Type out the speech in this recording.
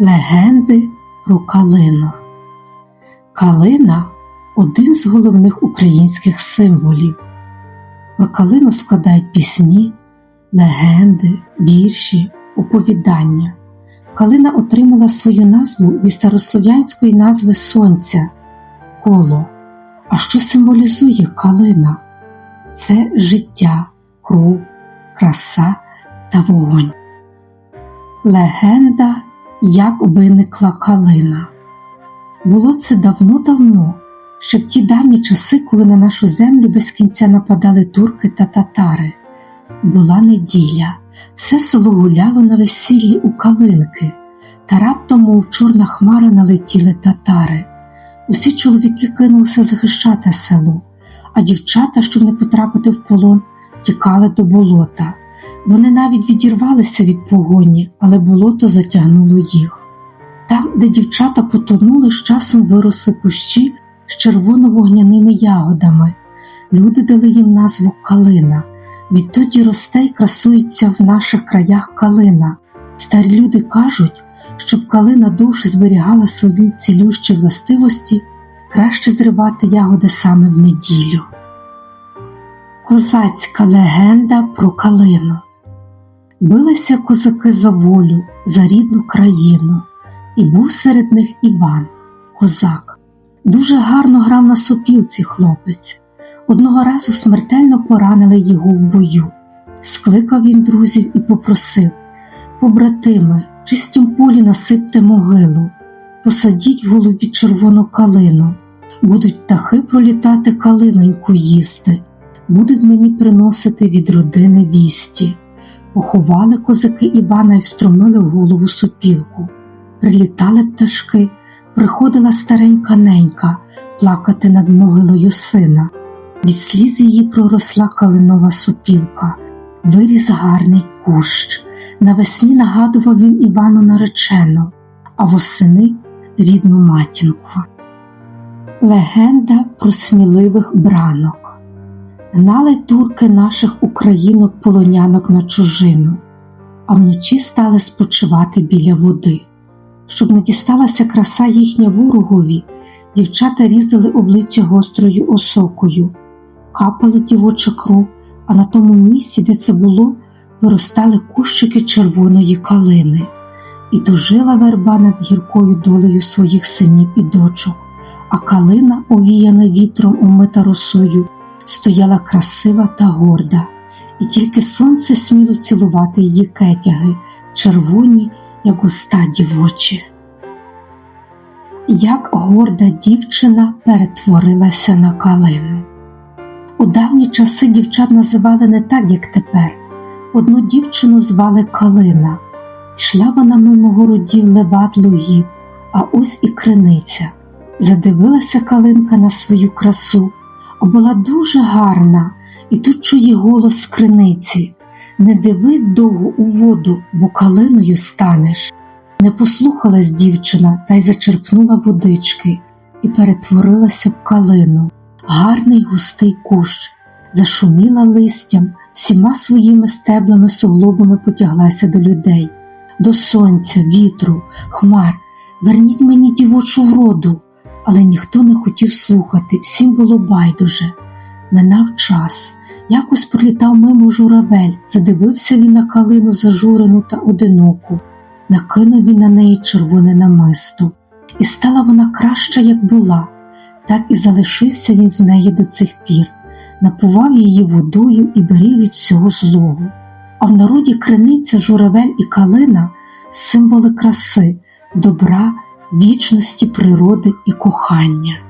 Легенди про калину. Калина один з головних українських символів. Про калину складають пісні, легенди, вірші, оповідання. Калина отримала свою назву від старослов'янської назви сонця коло. А що символізує калина? Це життя, кров, краса та вогонь. Легенда, як виникла калина. Було це давно-давно, ще в ті давні часи, коли на нашу землю без кінця нападали турки та татари. Була неділя, все село гуляло на весіллі у калинки, та раптом, мов чорна хмара, налетіли татари. Усі чоловіки кинулися захищати село, а дівчата, щоб не потрапити в полон, тікали до болота. Вони навіть відірвалися від погоні, але болото затягнуло їх. Там, де дівчата потонули, з часом виросли кущі з червоно-вогняними ягодами. Люди дали їм назву калина. Відтоді росте й красується в наших краях калина. Старі люди кажуть, щоб калина довше зберігала свої цілющі властивості, краще зривати ягоди саме в неділю. Козацька легенда про калину. Билися козаки за волю, за рідну країну, і був серед них Іван, козак. Дуже гарно грав на сопілці хлопець. Одного разу смертельно поранили його в бою. Скликав він друзів і попросив побратими, чистім полі насипте могилу, посадіть в голові червону калину, будуть птахи пролітати калиноньку їсти, будуть мені приносити від родини вісті. Поховали козаки Івана і встромили в голову сопілку. Прилітали пташки, приходила старенька ненька плакати над могилою сина. Від сліз її проросла калинова сопілка, виріс гарний кущ. Навесні нагадував він Івану наречену, а восени рідну матінку. Легенда про сміливих бранок. Гнали турки наших українок полонянок на чужину, а вночі стали спочивати біля води. Щоб не дісталася краса їхня ворогові, дівчата різали обличчя гострою осокою, капала дівоча кров, а на тому місці, де це було, виростали кущики червоної калини, і тужила верба над гіркою долею своїх синів і дочок, а калина, овіяна вітром, умита росою, стояла красива та горда, і тільки сонце сміло цілувати її кетяги, червоні, як уста дівочі. Як горда дівчина перетворилася на калину. У давні часи дівчат називали не так, як тепер. Одну дівчину звали Калина. Йшла вона мимо городів леват лугів, а ось і криниця. Задивилася калинка на свою красу, була дуже гарна, і тут чує голос криниці Не дивись довго у воду, бо калиною станеш. Не послухалась дівчина та й зачерпнула водички і перетворилася в калину, гарний густий кущ, зашуміла листям, всіма своїми стеблами суглобами потяглася до людей, до сонця, вітру, хмар. Верніть мені дівочу вроду, але ніхто не хотів слухати, всім було байдуже. Минав час. Якось пролітав мимо журавель, задивився він на калину зажурену та одиноку, накинув він на неї червоне намисто, і стала вона краща, як була, так і залишився він з нею до цих пір, напував її водою і беріг від всього злого. А в народі криниця, журавель і калина символи краси, добра, вічності природи і кохання.